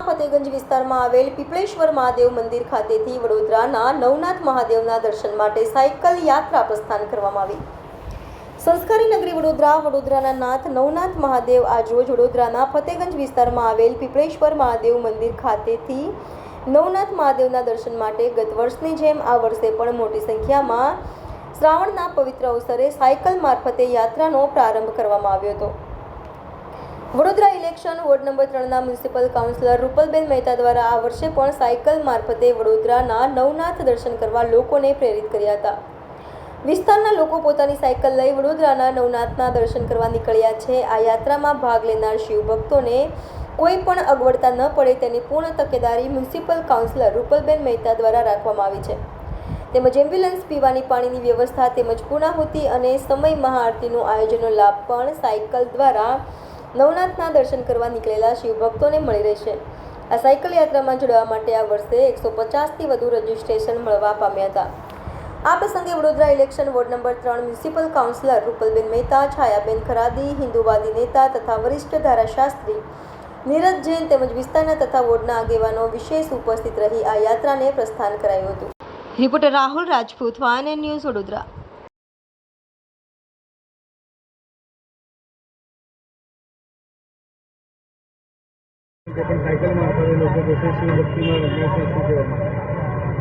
ફતેગંજ વિસ્તારમાં આવેલ પીપળેશ્વર મહાદેવ મંદિર ખાતેથી વડોદરાના નવનાથ મહાદેવના દર્શન માટે સાયકલ યાત્રા પ્રસ્થાન કરવામાં આવી. સંસ્કારી નગરી વડોદરા, વડોદરાના નાથ નવનાથ મહાદેવ આજરોજ વડોદરાના ફતેગંજ વિસ્તારમાં આવેલ પીપળેશ્વર મહાદેવ મંદિર ખાતેથી નવનાથ મહાદેવના દર્શન માટે ગત વર્ષની જેમ આ વર્ષે પણ મોટી સંખ્યામાં શ્રાવણના પવિત્ર અવસરે સાયકલ મારફતે યાત્રાનો પ્રારંભ કરવામાં આવ્યો હતો. વડોદરા ઇલેક્શન વોર્ડ નંબર ત્રણના મ્યુનિસિપલ કાઉન્સિલર રૂપલબેન મહેતા દ્વારા આ વર્ષે પણ સાયકલ મારફતે વડોદરાના નવનાથ દર્શન કરવા લોકોને પ્રેરિત કર્યા હતા. વિસ્તારના લોકો પોતાની સાયકલ લઈ વડોદરાના નવનાથના દર્શન કરવા નીકળ્યા છે. આ યાત્રામાં ભાગ લેનાર શિવભક્તોને કોઈ પણ અગવડતા ન પડે તેની પૂર્ણ તકેદારી મ્યુનિસિપલ કાઉન્સિલર રૂપલબેન મહેતા દ્વારા રાખવામાં આવી છે. તેમજ એમ્બ્યુલન્સ પીવાની પાણીની વ્યવસ્થા તેમજ પૂર્ણાહુતિ અને સમય મહાઆરતીનું આયોજનનો લાભ પણ સાયકલ દ્વારા નવનાથના દર્શન કરવા નીકળેલા શિવભક્તોને મળી રહેશે. આ સાયકલ યાત્રામાં જોડાવા માટે આ વર્ષે એકસો પચાસથી વધુ રજિસ્ટ્રેશન મળવા પામ્યા હતા. આ પ્રસંગે વડોદરા ઇલેક્શન વોર્ડ નંબર ત્રણ મ્યુનિસિપલ કાઉન્સિલર રૂપલબેન મહેતા, છાયાબેન ખરાદી, હિન્દુવાદી નેતા તથા વરિષ્ઠ ધારાશાસ્ત્રી નીરજ જૈન તેમજ વિસ્તારના તથા વોર્ડના આગેવાનો વિશેષ ઉપસ્થિત રહી આ યાત્રાને પ્રસ્થાન કરાયું હતું. Reporter Rahul Rajput van news Vadodara.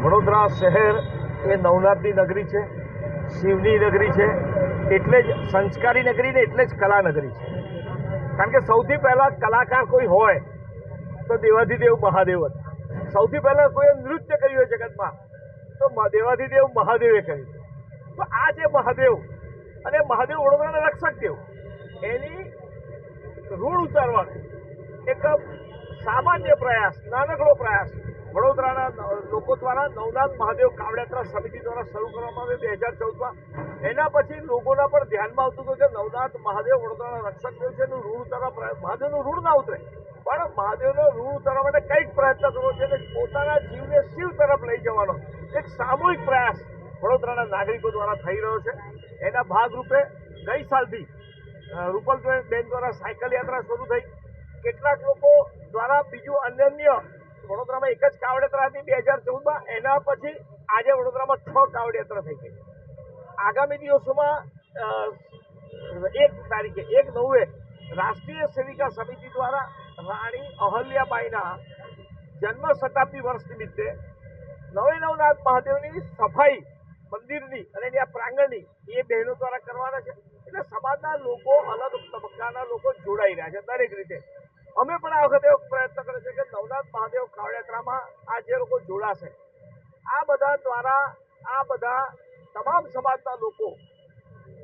Vadodara શહેર એ નવનાથની નગરી છે, શિવની નગરી છે, એટલે જ સંસ્કારી નગરી ને એટલે જ કલા નગરી છે. કારણ કે સૌથી પહેલા કલાકાર કોઈ હોય, તો દેવાધિદેવ મહાદેવ સૌથી પહેલા કોઈ નૃત્ય કર્યું હોય જગતમાં, તો દેવાધિદેવ મહાદેવે કર્યું. તો આ જે મહાદેવ, અને મહાદેવ વડોદરાના રક્ષક દેવ એની ઋણ ઉતારવાનો એક સામાન્ય પ્રયાસ, નાનકડો પ્રયાસ. વડોદરાના લોકો દ્વારા નવનાથ મહાદેવ કાવડયાત્રા સમિતિ દ્વારા શરૂ કરવામાં આવ્યો બે હજાર ચૌદમાં. એના પછી લોકોના પણ ધ્યાનમાં આવતું હતું કે નવનાથ મહાદેવ વડોદરાના રક્ષક દેવ છે, એનું ઋણ ઉતારવા મહાદેવનું ઋણ ના ઉતરે. પણ મહાદેવનો ઋણ ઉતારવા માટે કંઈક પ્રયત્ન કરવો છે અને પોતાના જીવને શિવ તરફ લઈ જવાનો એક સામૂહિક પ્રયાસ વડોદરાના નાગરિકો દ્વારા થઈ રહ્યો છે. એના ભાગરૂપે ગઈ સાલથી રૂપલબેન બેન દ્વારા સાયકલ યાત્રા શરૂ થઈ. કેટલાક લોકો દ્વારા બીજું અનન્ય વડોદરામાં એક જ કાવડ હતી બે હજાર ચૌદમાં એના પછી આજે વડોદરામાં છ કાવડેતરા થઈ ગઈ. આગામી દિવસોમાં એક તારીખે, એક નવે રાષ્ટ્રીય સેવિકા સમિતિ દ્વારા રાણી અહલ્યાબાઈના જન્મ શતાબ્દી વર્ષ નિમિત્તે નવે નવનાથ મહાદેવની સફાઈ મંદિરની અને એની આ પ્રાંગણની એ બહેનો દ્વારા કરવાના છે. એટલે સમાજના લોકો અલગ તબક્કાના લોકો જોડાઈ રહ્યા છે દરેક રીતે. અમે પણ આ વખતે પ્રયત્ન કર્યો છે કે નવનાથ મહાદેવ કાવડયાત્રામાં આ જે લોકો જોડાશે, આ બધા દ્વારા, આ બધા તમામ સમાજના લોકો,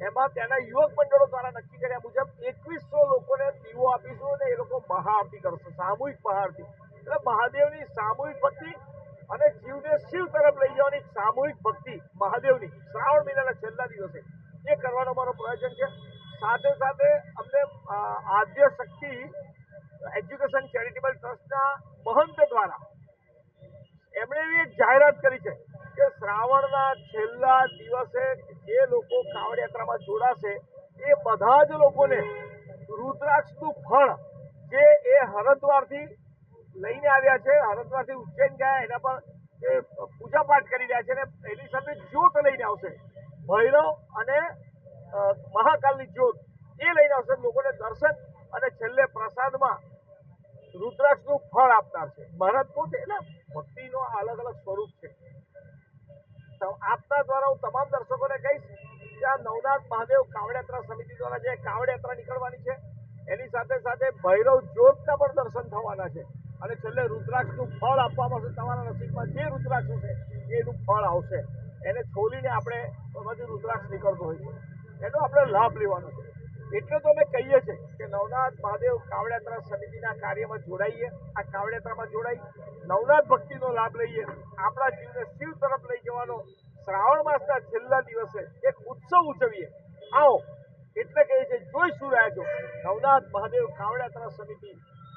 એમાં તેના યુવક મંડળો દ્વારા નક્કી કર્યા મુજબ એકવીસો લોકોને દીવો આપીશું અને એ લોકો મહાઆરતી કરશે, સામૂહિક મહાઆરતી. એટલે મહાદેવની સામૂહિક ભક્તિ અને જીવને શિવ તરફ લઈ જવાની સામૂહિક ભક્તિ મહાદેવની શ્રાવણ મહિનાના છેલ્લા દિવસે. એ કરવાનો અમારો પ્રયોજન છે. સાથે સાથે અમને આદ્ય શક્તિ એજ્યુકેશન ચેરિટેબલ ટ્રસ્ટના મહંત દ્વારા એમણે એવી એક જાહેરાત કરી છે કે શ્રાવણના છેલ્લા દિવસે જે લોકો કાવડ યાત્રામાં જોડાશે, એ બધા જ લોકોને રુદ્રાક્ષનું ફળ જે એ હરદ્વારથી લઈને આવ્યા છે, હરદ્વારથી ઉજ્જૈન ગયા, એના પર એ પૂજા પાઠ કરી રહ્યા છે અને એની સાથે જ્યોત લઈને આવશે. ભૈરવ અને મહાકાલની જ્યોત એ લઈને આવશે લોકોને દર્શન અને છેલ્લે પ્રસાદમાં રુદ્રાક્ષનું ફળ આપનાર છે. મહારાજ પોતે એટલે ભક્તિનો અલગ અલગ સ્વરૂપ છે. આપના દ્વારા હું તમામ દર્શકોને કહીશ કે આ નવનાથ મહાદેવ કાવડયાત્રા સમિતિ દ્વારા જે કાવડયાત્રા નીકળવાની છે, એની સાથે સાથે ભૈરવ જ્યોતના પણ દર્શન થવાના છે. અને છેલ્લે રુદ્રાક્ષનું ફળ આપવામાં આવશે. તમારા નસીબમાં જે રુદ્રાક્ષ છે એનું ફળ આવશે. એને છોલીને આપણે એમાંથી રુદ્રાક્ષ નીકળતો હોય છે. એનો આપણે લાભ લેવાનો છે. એટલે તો અમે કહીએ છીએ કે નવનાથ મહાદેવ કાવડિયાત્રા સમિતિના કાર્યમાં જોડાઈએ. આ કાવડિયાત્રામાં જોડાઈ નવનાથ ભક્તિનો લાભ લઈએ. આપણા જીવને શિવ તરફ લઈ જવાનો શ્રાવણ માસના છેલ્લા દિવસે એક ઉત્સવ ઉજવીએ. આવો. એટલે કહીએ છીએ જોઈ શું રહ્યા છો? નવનાથ મહાદેવ કાવડિયાત્રા સમિતિ.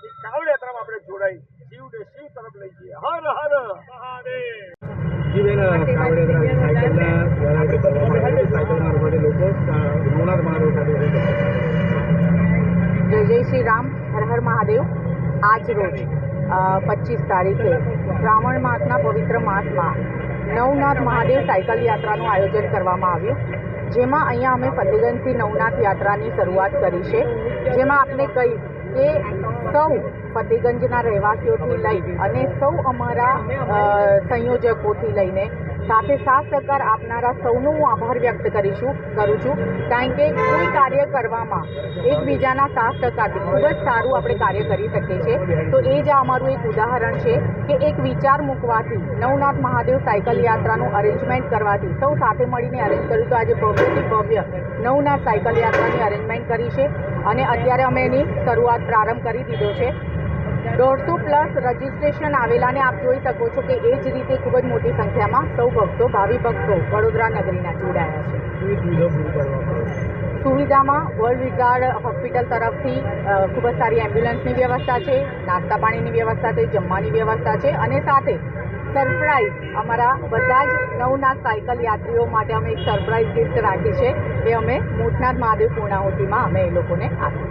એ કાવડિયાત્રામાં આપણે જોડાઈ. શિવને શિવ તરફ લઈ જઈએ. હર હર. મહાદેવ. જી બેન સાયકલના દ્વારા જે કરવામાં આવે છે સાયકલ લોકો અ, મહાદેવ સાથે જય જય શ્રી રામ હર હર મહાદેવ. આજ રોજ પચીસ તારીખે શ્રાવણ માસના પવિત્ર માસમાં નવનાથ મહાદેવ સાયકલ યાત્રાનું આયોજન કરવામાં આવ્યું. જેમાં અહીંયા અમે ફતેગંજથી નવનાથ યાત્રાની શરૂઆત કરી છે. જેમાં આપણે કહીશ કે સૌ ફતેગંજના રહેવાસીઓથી લઈ અને સૌ અમારા સંયોજકોથી લઈને સાથે સાથ સહકાર આપનારા સૌનો હું આભાર વ્યક્ત કરીશું, કરું છું. કારણ કે કોઈ કાર્ય કરવામાં એકબીજાના સાથ સહકારથી ખૂબ જ સારું આપણે કાર્ય કરી શકીએ છીએ. તો એ જ અમારું એક ઉદાહરણ છે કે એક વિચાર મૂકવાથી નવનાથ મહાદેવ સાયકલ યાત્રાનું અરેન્જમેન્ટ કરવાથી સૌ સાથે મળીને અરેન્જ કર્યું તો આજે ભવ્યથી ભવ્ય નવનાથ સાયકલ યાત્રાની અરેન્જમેન્ટ કરી છે. અને અત્યારે અમે એની શરૂઆત પ્રારંભ કરી દીધો છે. દોઢસો પ્લસ રજિસ્ટ્રેશન આવેલાને આપ જોઈ શકો છો કે એ જ રીતે ખૂબ જ મોટી સંખ્યામાં સૌ ભક્તો ભાવિ ભક્તો વડોદરા નગરીના જોડાયા છે. સુવિધામાં વર્લ્ડ વિઝાર્ડ હોસ્પિટલ તરફથી ખૂબ જ સારી એમ્બ્યુલન્સની વ્યવસ્થા છે નાસ્તા પાણીની વ્યવસ્થા છે જમવાની વ્યવસ્થા છે અને સાથે સરપ્રાઇઝ અમારા બધા જ નવનાથ સાયકલ યાત્રીઓ માટે અમે એક સરપ્રાઇઝ ગિફ્ટ રાખી છે એ અમે મોટનાથ મહાદેવ પૂર્ણાહુતિમાં અમે એ લોકોને આપી